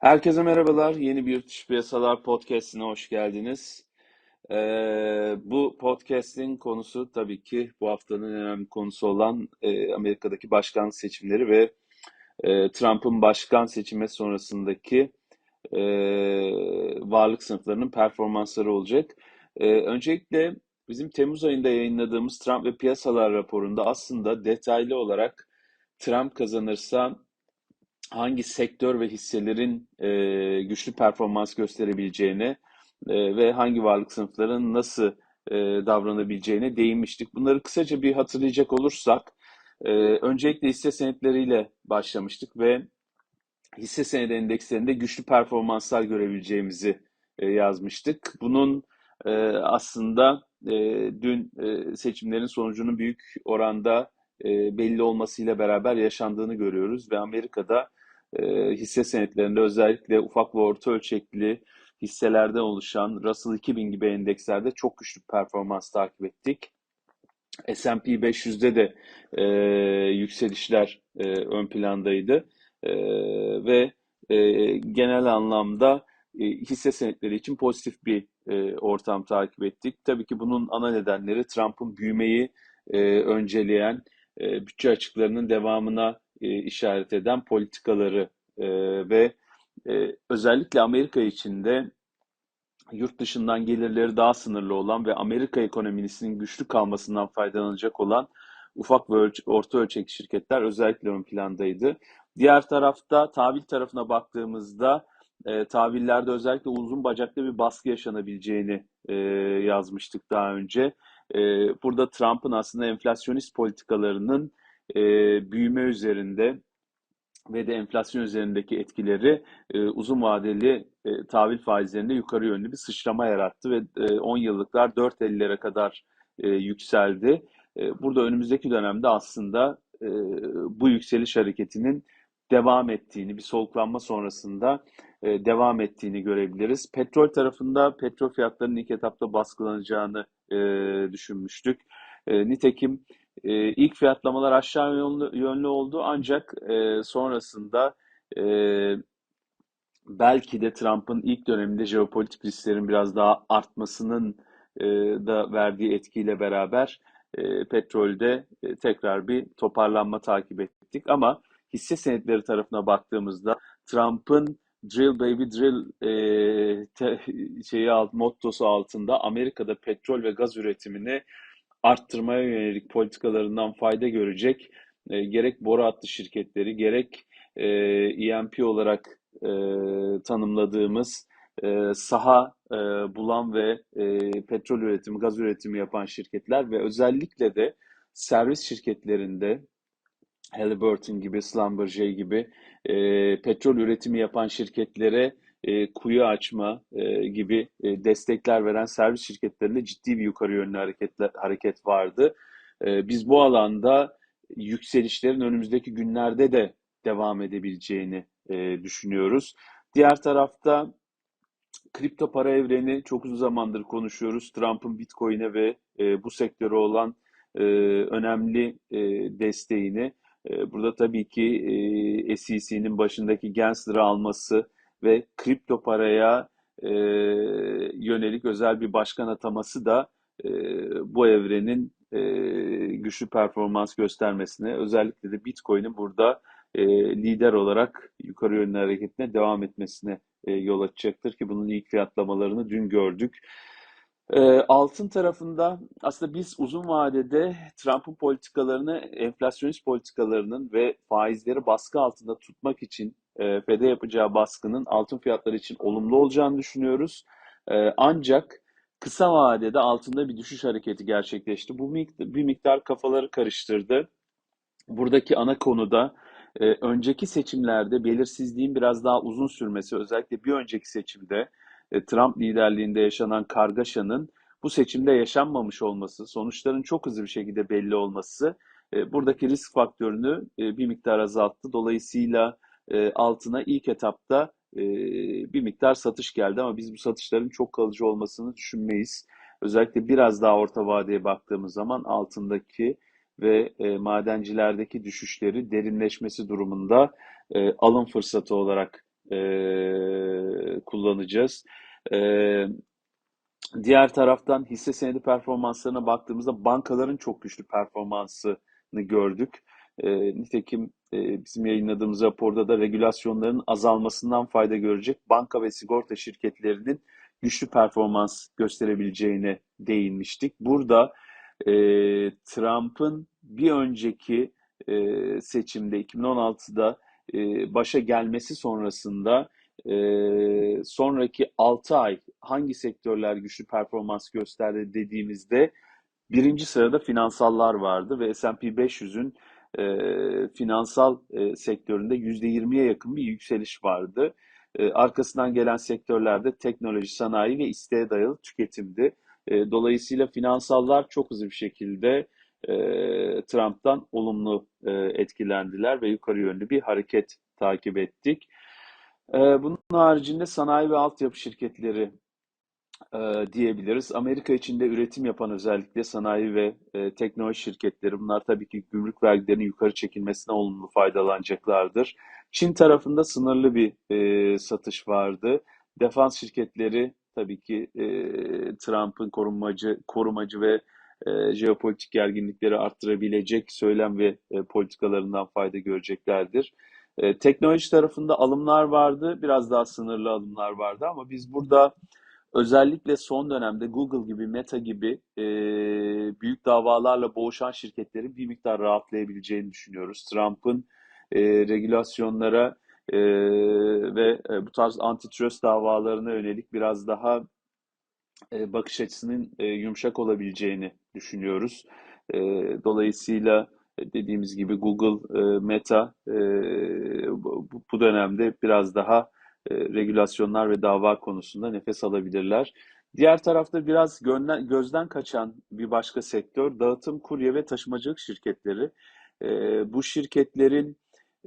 Herkese merhabalar. Yeni bir Dışı Piyasalar Podcast'ine hoş geldiniz. Ee, bu podcast'in konusu tabii ki bu haftanın önemli konusu olan e, Amerika'daki başkan seçimleri ve e, Trump'ın başkan seçimi sonrasındaki e, varlık sınıflarının performansları olacak. E, öncelikle bizim Temmuz ayında yayınladığımız Trump ve piyasalar raporunda aslında detaylı olarak Trump kazanırsa hangi sektör ve hisselerin e, güçlü performans gösterebileceğine e, ve hangi varlık sınıfların nasıl e, davranabileceğine değinmiştik. Bunları kısaca bir hatırlayacak olursak, e, öncelikle hisse senetleriyle başlamıştık ve hisse senedi endekslerinde güçlü performanslar görebileceğimizi e, yazmıştık. Bunun e, aslında e, dün e, seçimlerin sonucunun büyük oranda e, belli olmasıyla beraber yaşandığını görüyoruz ve Amerika'da e, hisse senetlerinde özellikle ufak ve orta ölçekli hisselerden oluşan Russell 2000 gibi endekslerde çok güçlü performans takip ettik. S&P 500'de de e, yükselişler e, ön plandaydı e, ve e, genel anlamda e, hisse senetleri için pozitif bir e, ortam takip ettik. Tabii ki bunun ana nedenleri Trump'ın büyümeyi e, önceleyen e, bütçe açıklarının devamına e, işaret eden politikaları e, ve e, özellikle Amerika içinde yurt dışından gelirleri daha sınırlı olan ve Amerika ekonomisinin güçlü kalmasından faydalanacak olan ufak ve ölç orta ölçekli şirketler özellikle ön plandaydı. Diğer tarafta tahvil tarafına baktığımızda e, tahvillerde özellikle uzun bacaklı bir baskı yaşanabileceğini e, yazmıştık daha önce. E, burada Trump'ın aslında enflasyonist politikalarının e, büyüme üzerinde ve de enflasyon üzerindeki etkileri e, uzun vadeli e, tahvil faizlerinde yukarı yönlü bir sıçrama yarattı ve e, 10 yıllıklar 4.50'lere kadar e, yükseldi. E, burada önümüzdeki dönemde aslında e, bu yükseliş hareketinin devam ettiğini, bir soluklanma sonrasında e, devam ettiğini görebiliriz. Petrol tarafında petrol fiyatlarının ilk etapta baskılanacağını e, düşünmüştük. E, nitekim e, ilk fiyatlamalar aşağı yönlü, yönlü oldu ancak e, sonrasında e, belki de Trump'ın ilk döneminde jeopolitik risklerin biraz daha artmasının e, da verdiği etkiyle beraber e, petrolde e, tekrar bir toparlanma takip ettik. Ama hisse senetleri tarafına baktığımızda Trump'ın Drill Baby Drill e, te, şeyi alt, mottosu altında Amerika'da petrol ve gaz üretimini arttırmaya yönelik politikalarından fayda görecek e, gerek boru hattı şirketleri gerek e, EMP olarak e, tanımladığımız e, saha e, bulan ve e, petrol üretimi, gaz üretimi yapan şirketler ve özellikle de servis şirketlerinde Halliburton gibi, Schlumberger gibi e, petrol üretimi yapan şirketlere e, kuyu açma e, gibi e, destekler veren servis şirketlerinde ciddi bir yukarı yönlü hareketler, hareket vardı. E, biz bu alanda yükselişlerin önümüzdeki günlerde de devam edebileceğini e, düşünüyoruz. Diğer tarafta kripto para evreni çok uzun zamandır konuşuyoruz. Trump'ın Bitcoin'e ve e, bu sektöre olan e, önemli e, desteğini. E, burada tabii ki e, SEC'nin başındaki Gensler'ı alması ve kripto paraya e, yönelik özel bir başkan ataması da e, bu evrenin e, güçlü performans göstermesine, özellikle de Bitcoin'in burada e, lider olarak yukarı yönlü hareketine devam etmesine e, yol açacaktır ki bunun ilk fiyatlamalarını dün gördük. E, altın tarafında aslında biz uzun vadede Trump'ın politikalarını, enflasyonist politikalarının ve faizleri baskı altında tutmak için e, FED'e yapacağı baskının altın fiyatları için olumlu olacağını düşünüyoruz. E, ancak kısa vadede altında bir düşüş hareketi gerçekleşti. Bu bir miktar kafaları karıştırdı. Buradaki ana konu da e, önceki seçimlerde belirsizliğin biraz daha uzun sürmesi, özellikle bir önceki seçimde e, Trump liderliğinde yaşanan kargaşanın bu seçimde yaşanmamış olması, sonuçların çok hızlı bir şekilde belli olması e, buradaki risk faktörünü e, bir miktar azalttı. Dolayısıyla e, altına ilk etapta e, bir miktar satış geldi ama biz bu satışların çok kalıcı olmasını düşünmeyiz. Özellikle biraz daha orta vadeye baktığımız zaman altındaki ve e, madencilerdeki düşüşleri derinleşmesi durumunda alım fırsatı olarak kullanacağız. Diğer taraftan hisse senedi performanslarına baktığımızda bankaların çok güçlü performansını gördük. E, nitekim e, bizim yayınladığımız raporda da regülasyonların azalmasından fayda görecek banka ve sigorta şirketlerinin güçlü performans gösterebileceğine değinmiştik. Burada e, Trump'ın bir önceki e, seçimde 2016'da e, başa gelmesi sonrasında e, sonraki 6 ay hangi sektörler güçlü performans gösterdi dediğimizde birinci sırada finansallar vardı ve S&P 500'ün e, finansal e, sektöründe %20'ye yakın bir yükseliş vardı. E, arkasından gelen sektörlerde teknoloji, sanayi ve isteğe dayalı tüketimdi. E, dolayısıyla finansallar çok hızlı bir şekilde e, Trump'tan olumlu e, etkilendiler ve yukarı yönlü bir hareket takip ettik. E, bunun haricinde sanayi ve altyapı şirketleri e, diyebiliriz. Amerika içinde üretim yapan özellikle sanayi ve e, teknoloji şirketleri bunlar tabii ki gümrük vergilerinin yukarı çekilmesine olumlu faydalanacaklardır. Çin tarafında sınırlı bir e, satış vardı. Defans şirketleri tabii ki e, Trump'ın korumacı, korumacı ve e, jeopolitik gerginlikleri arttırabilecek söylem ve e, politikalarından fayda göreceklerdir. E, teknoloji tarafında alımlar vardı, biraz daha sınırlı alımlar vardı ama biz burada özellikle son dönemde Google gibi, Meta gibi e, büyük davalarla boğuşan şirketlerin bir miktar rahatlayabileceğini düşünüyoruz. Trump'ın e, regülasyonlara e, ve bu tarz antitrust davalarına yönelik biraz daha e, bakış açısının e, yumuşak olabileceğini düşünüyoruz. E, dolayısıyla dediğimiz gibi Google, e, Meta e, bu, bu dönemde biraz daha regülasyonlar ve dava konusunda nefes alabilirler. Diğer tarafta biraz gözden, gözden kaçan bir başka sektör dağıtım, kurye ve taşımacılık şirketleri. E, bu şirketlerin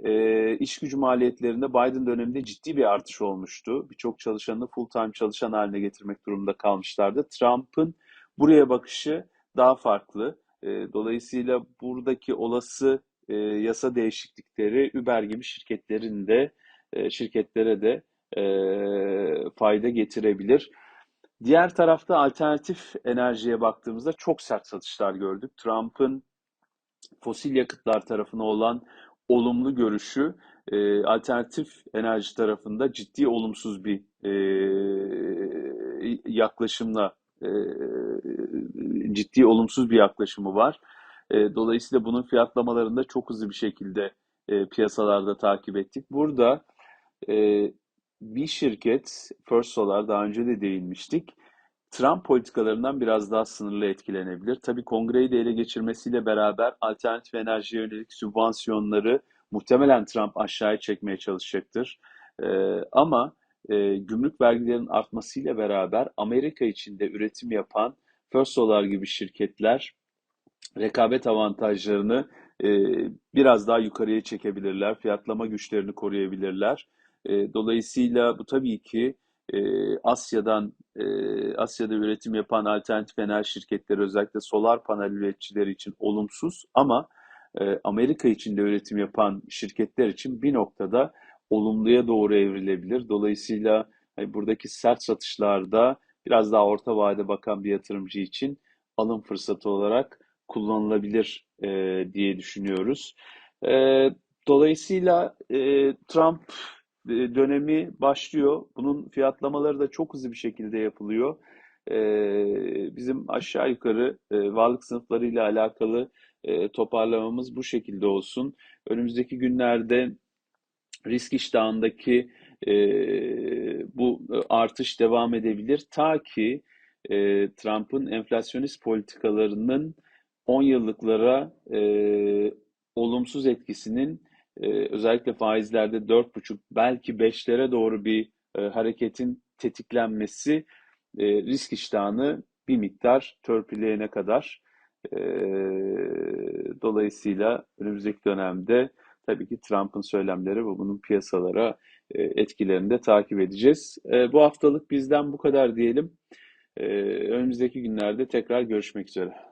e, iş gücü maliyetlerinde Biden döneminde ciddi bir artış olmuştu. Birçok çalışanı full-time çalışan haline getirmek durumunda kalmışlardı. Trump'ın buraya bakışı daha farklı. E, dolayısıyla buradaki olası e, yasa değişiklikleri Uber gibi şirketlerin de e, şirketlere de e, fayda getirebilir. Diğer tarafta alternatif enerjiye baktığımızda çok sert satışlar gördük. Trump'ın fosil yakıtlar tarafına olan olumlu görüşü e, alternatif enerji tarafında ciddi olumsuz bir e, yaklaşımla e, ciddi olumsuz bir yaklaşımı var. E, dolayısıyla bunun fiyatlamalarında çok hızlı bir şekilde e, piyasalarda takip ettik. Burada e, bir şirket, First Solar daha önce de değinmiştik, Trump politikalarından biraz daha sınırlı etkilenebilir. Tabii kongreyi de ele geçirmesiyle beraber alternatif enerjiye yönelik sübvansiyonları muhtemelen Trump aşağıya çekmeye çalışacaktır. Ee, ama e, gümrük vergilerinin artmasıyla beraber Amerika içinde üretim yapan First Solar gibi şirketler rekabet avantajlarını e, biraz daha yukarıya çekebilirler, fiyatlama güçlerini koruyabilirler. E, dolayısıyla bu tabii ki e, Asya'dan e, Asya'da üretim yapan alternatif enerji şirketleri özellikle solar panel üreticileri için olumsuz ama e, Amerika içinde üretim yapan şirketler için bir noktada olumluya doğru evrilebilir. Dolayısıyla hani buradaki sert satışlarda biraz daha orta vade bakan bir yatırımcı için alım fırsatı olarak kullanılabilir e, diye düşünüyoruz. E, dolayısıyla e, Trump dönemi başlıyor. Bunun fiyatlamaları da çok hızlı bir şekilde yapılıyor. E, bizim aşağı yukarı e, varlık sınıflarıyla alakalı toparlamamız bu şekilde olsun. Önümüzdeki günlerde risk iştahındaki bu artış devam edebilir. Ta ki Trump'ın enflasyonist politikalarının 10 yıllıklara olumsuz etkisinin e, özellikle faizlerde 4,5 belki 5'lere doğru bir e, hareketin tetiklenmesi e, risk iştahını bir miktar törpüleyene kadar e, dolayısıyla önümüzdeki dönemde tabii ki Trump'ın söylemleri ve bunun piyasalara e, etkilerini de takip edeceğiz. E, bu haftalık bizden bu kadar diyelim. E, önümüzdeki günlerde tekrar görüşmek üzere.